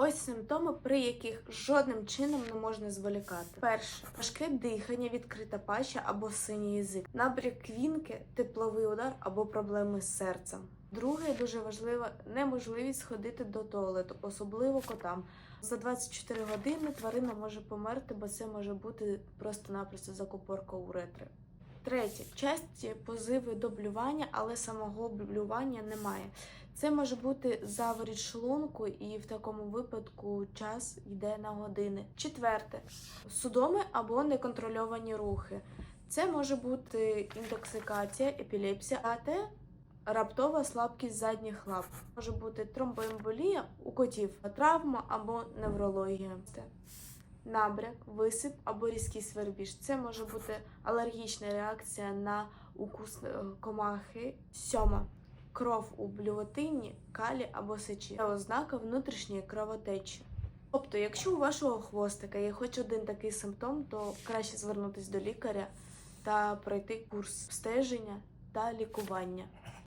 Ось симптоми, при яких жодним чином не можна зволікати. Перше важке дихання, відкрита паща або синій язик, набряк квінки, тепловий удар або проблеми з серцем. Друге, дуже важливе, неможливість сходити до туалету, особливо котам. За 24 години тварина може померти, бо це може бути просто-напросто закупорка уретри. Третє часті позиви до блювання, але самого блювання немає. Це може бути заворіт шлунку, і в такому випадку час йде на години. Четверте судоми або неконтрольовані рухи. Це може бути інтоксикація, епілепсія, а те раптова слабкість задніх лап. Може бути тромбоемболія у котів, травма або неврологія. Набряк, висип або різкий свербіж. Це може бути алергічна реакція на укус е, комахи. Сьома. Кров у блювотині, калі або сечі. Це ознака внутрішньої кровотечі. Тобто, якщо у вашого хвостика є хоч один такий симптом, то краще звернутися до лікаря та пройти курс стеження та лікування.